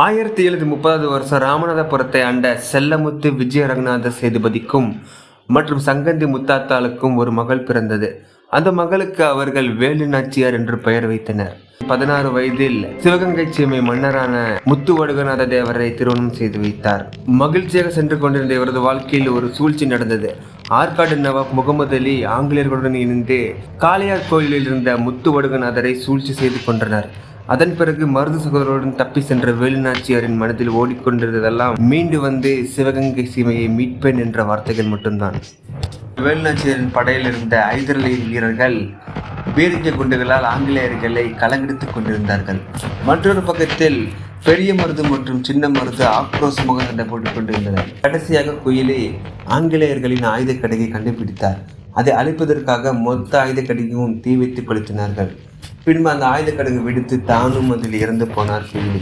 ஆயிரத்தி எழுநூத்தி முப்பதாவது வருஷம் ராமநாதபுரத்தை ஆண்ட செல்லமுத்து விஜய ரங்கநாத சேதுபதிக்கும் மற்றும் சங்கந்தி முத்தாத்தாளுக்கும் ஒரு மகள் பிறந்தது. அந்த மகளுக்கு அவர்கள் வேலு நாச்சியார் என்று பெயர் வைத்தனர். பதினாறு வயதில் சிவகங்கை சீமை மன்னரான முத்து வடுகநாத தேவரை திருமணம் செய்து வைத்தார். மகிழ்ச்சியாக சென்று கொண்டிருந்த இவரது வாழ்க்கையில் ஒரு சூழ்ச்சி நடந்தது. ஆற்காடு நவாப் முகமது அலி ஆங்கிலேயர்களுடன் இணைந்து காளையார் கோயிலில் இருந்த முத்து வடுகநாதரை சூழ்ச்சி செய்து கொண்டனர் அதன் பிறகு மருது சகோதரருடன் தப்பி சென்ற வேலுநாச்சியாரின் மனதில் ஓடிக்கொண்டிருந்ததெல்லாம் மீண்டு வந்து சிவகங்கை சீமையை மீட்பேன் என்ற வார்த்தைகள் மட்டும்தான். வேலுநாச்சியாரின் படையில் இருந்த ஐதரலி வீரர்கள் பீரஞ்ச குண்டுகளால் ஆங்கிலேயர்களை கலங்கெடுத்துக் கொண்டிருந்தார்கள். மற்றொரு பக்கத்தில் பெரிய மருது மற்றும் சின்ன மருது ஆக்ரோஷமாக சண்டை போட்டுக் கொண்டிருந்தனர். கடைசியாக குயிலி ஆங்கிலேயர்களின் ஆயுதக்கடையை கடையை கண்டுபிடித்தார். அதை அழிப்பதற்காக மொத்த ஆயுதக் கடையும் தீ வைத்து கொளுத்தினார்கள். பின்பு அந்த ஆயுத கடுகு வெடித்து தானும் அதில் இறந்து போனார் குயிலி